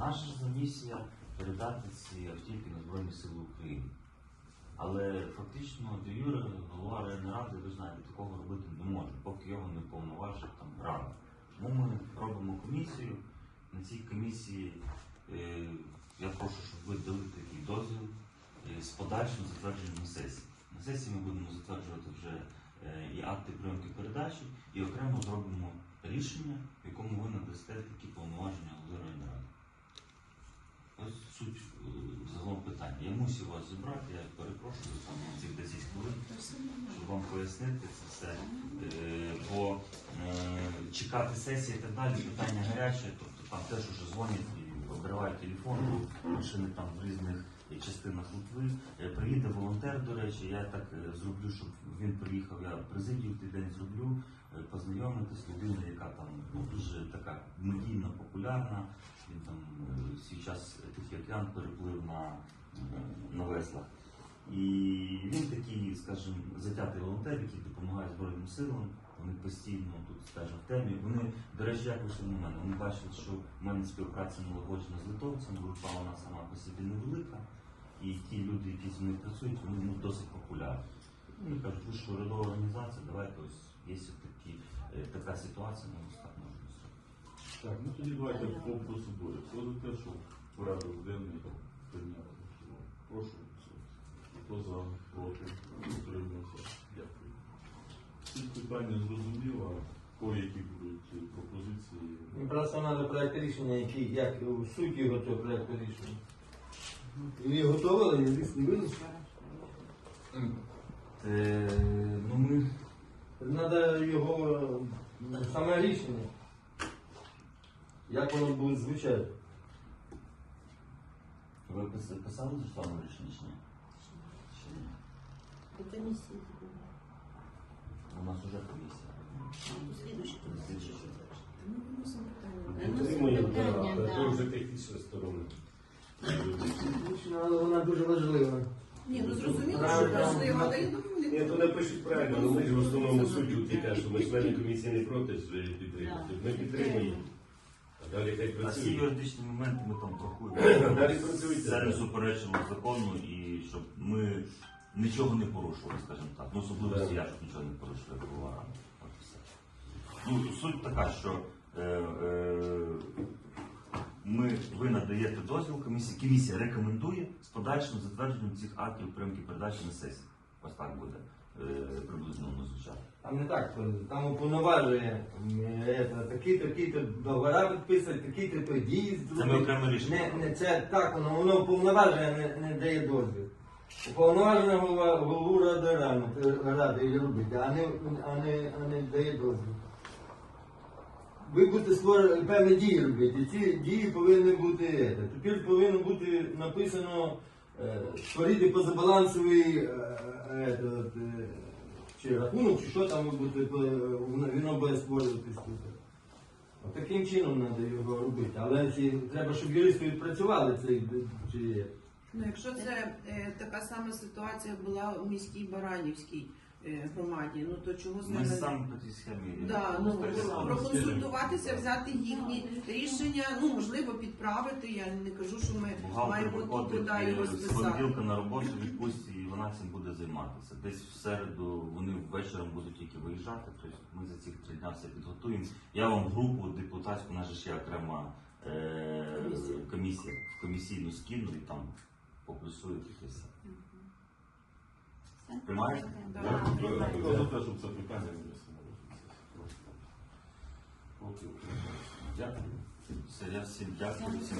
Наша ж місія передати ці автівки на Збройні Сили України. Але фактично до Юри, голова районної ради, ви знаєте, такого робити не може, поки його не повноважить там рада. Тому ми робимо комісію. На цій комісії е, я прошу, щоб ви дали такий дозвіл е, з подальшим затвердженням сесії. На сесії ми будемо затверджувати вже е, і акти прийомки передачі, і окремо зробимо рішення, в якому ви надасте такі повноваження голови районної ради. Ось суть е, загалом питання. Я мусив вас зібрати, я перепрошую там цих 10 хвилин, щоб вам пояснити це все. Е, Бо е, чекати сесії і так далі, питання гаряче, тобто там теж уже дзвонять і обривають телефон, машини там в різних частинах Литви. Е, Приїде волонтер, до речі, я так е, зроблю, щоб він приїхав, я президію в той день зроблю, е, познайомитись, людина, яка там ну, дуже така медійно популярна. Він там е, свій час Тихий океан переплив на, на веслах. І він такий, скажімо, затятий волонтер, який допомагає Збройним силам. Вони постійно тут, скажімо, в темі. Вони, до речі, як на мене. Вони бачили, що в мене співпраця налагоджена з литовцем, група вона сама по собі невелика. І ті люди, які з мною працюють, вони ну, досить популярні. Вони кажуть, ви що урядова організація, давайте ось є такі, е, така ситуація, ми ось так можемо зробити. Так, ну тоді давайте по процедурі. Хто те, що порядок денний прийняти? Прошу. Хто за, проти, утримався. Дякую. Всі питання зрозуміло, по які будуть пропозиції. Просто треба проєкт рішення, який, як у суть його цього проєкту рішення. І готовили, лист не винесли. Е, ну, ми Треба його саме рішення. Як воно буде звучати? Ви пис- писали Руслану рішення чи ні? Ні. Комісії. У нас вже комісія. Слідуючі Слідуючі. Ми виносимо питання. Підтримуємо, Питання, так, да. це вже технічна сторона. Рішення, але вона дуже важлива. Ні, ну зрозуміло, що важливо, але я думаю, Ні, не то напишіть правильно, але ми ж в основному суть тільки, що ми члени комісії не проти її підтримати. Ми підтримуємо. Далі хай А всі працює. юридичні моменти ми там прокуємо. Далі працюйте. Це не суперечило закону і щоб ми нічого не порушували, скажімо так. Ну, особливо Да. я, щоб нічого не голова ради. От і все. Ну, суть така, що е, е, ми, ви надаєте дозвіл комісії, комісія рекомендує з подальшим затвердженням цих актів прийомки передачі на сесії. Ось так буде приблизно воно звучати. Там не так, там уповноважує е, такі, такі то договора підписувати, такі то події Це ми окреме рішення. Не, не це так, воно, воно уповноважує, не, не дає дозвіл. Уповноважена голова, голову ради ради, робити, а не, а, не, а не дає дозвіл. Ви будете створювати певні дії робити. і Ці дії повинні бути. е, Тепер повинно бути написано е, створити позабалансовий е, е, чи рахунок, чи що там ви е, воно- воно буде створюватись тут. Таким чином треба його робити. Але треба, щоб юристи відпрацювали цей чи Ну, якщо це така сама ситуація була у міській Баранівській громаді, ну то чого з Ми ними? саме по цій схемі. Да, ну, проконсультуватися, взяти їхні рішення, ну можливо підправити. Я не кажу, що ми Бухгалтер маємо тут виходить туди е, з списати. понеділка на роботу відпустці, і вона цим буде займатися. Десь в середу вони вечором будуть тільки виїжджати. Тобто ми за ці три дня все підготуємо. Я вам групу депутатську, у нас же ще окрема е, Комісія. комісія, в комісійну скину і там поплюсую таке все. Приймаєте? Да. Дякую. Хто за те, щоб це питання винесено? Дякую. Все, я всім дякую, всім.